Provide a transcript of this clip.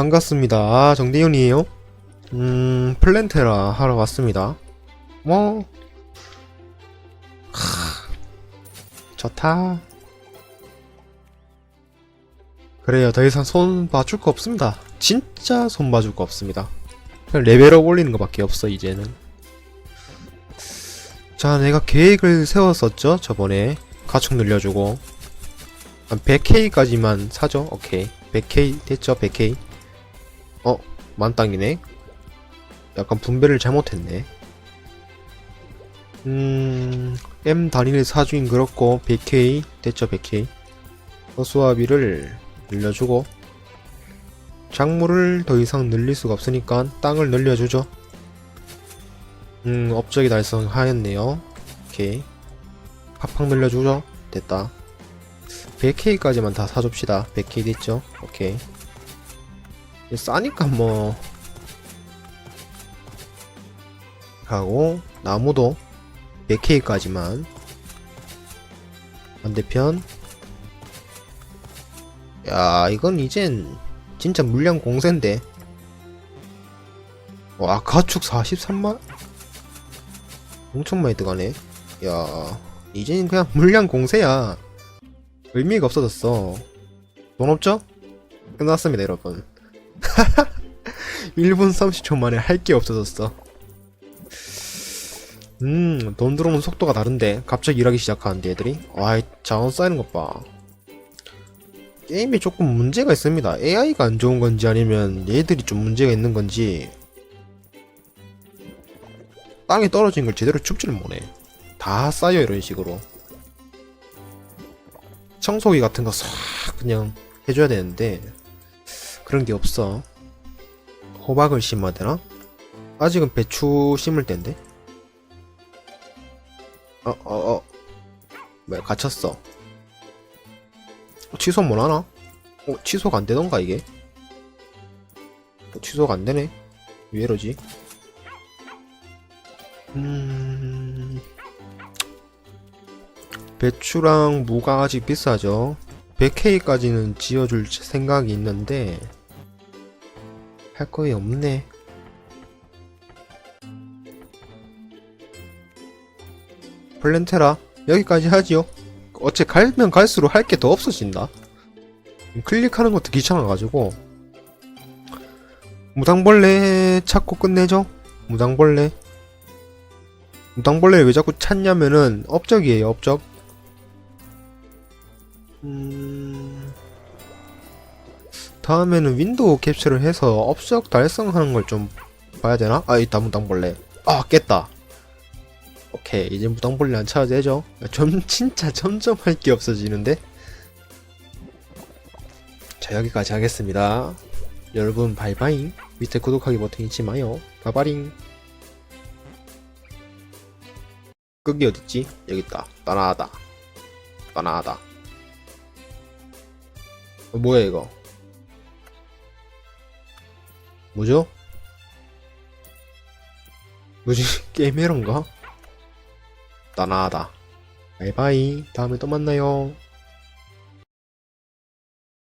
반갑습니다. 아, 정대윤이에요. 음, 플랜테라 하러 왔습니다. 뭐, 하, 좋다. 그래요. 더 이상 손 봐줄 거 없습니다. 진짜 손 봐줄 거 없습니다. 그냥 레벨업 올리는 거밖에 없어, 이제는. 자, 내가 계획을 세웠었죠, 저번에. 가축 늘려주고. 한 100K까지만 사죠. 오케이. 100K 됐죠, 100K. 어, 만땅이네. 약간 분배를 잘못했네. 음, M 단위를 사주긴 그렇고, 100K 됐죠, 100K. 허수아비를 늘려주고, 작물을 더 이상 늘릴 수가 없으니까 땅을 늘려주죠. 음, 업적이 달성하였네요. 오케이. 팍팍 늘려주죠. 됐다. 100K까지만 다 사줍시다. 100K 됐죠? 오케이. 싸니까 뭐. 하고, 나무도 100K까지만. 반대편. 야, 이건 이젠 진짜 물량 공세인데. 와, 가축 43만? 엄청 많이 들어가네. 야, 이젠 그냥 물량 공세야. 의미가 없어졌어. 돈 없죠? 끝났습니다, 여러분. 1분 30초 만에 할 게 없어졌어. 음, 돈 들어오는 속도가 다른데. 갑자기 일하기 시작하는데, 애들이. 아이, 자원 쌓이는 것 봐. 게임이 조금 문제가 있습니다. AI가 안 좋은 건지 아니면 얘들이 좀 문제가 있는 건지. 땅에 떨어진 걸 제대로 줍지를 못해. 다 쌓여, 이런 식으로. 청소기 같은 거 싹 그냥 해줘야 되는데 그런 게 없어. 호박을 심어야 되나? 아직은 배추 심을 때인데. 어, 어, 어. 왜 갇혔어? 어, 취소 못 하나? 어, 취소가 안 되던가 이게? 어, 취소가 안 되네. 왜 이러지? 음. 배추랑 무가 아직 비싸죠. 100K까지는 지어줄 생각이 있는데 할 거에 없네. 플랜테라 여기까지 하지요. 어째 갈면 갈수록 할 게 더 없어진다. 클릭하는 것도 귀찮아가지고 무당벌레 찾고 끝내죠. 무당벌레. 무당벌레를 왜 자꾸 찾냐면은 업적이에요 업적. 음... 다음에는 윈도우 캡처를 해서 업적 달성하는 걸 좀 봐야 되나? 아, 있다, 무당벌레. 아, 깼다. 오케이, 이제 무당벌레 안 찾아도 되죠? 점, 진짜 점점 할 게 없어지는데? 자, 여기까지 하겠습니다. 여러분, 바이바이. 밑에 구독하기 버튼 잊지 마요. 바바링. 끄기 어딨지? 여기 있다. 따나하다. 따나하다. 어, 뭐야 이거? 뭐죠? 뭐지? 게임 에러인가? 따나하다. 바이바이. 다음에 또 만나요.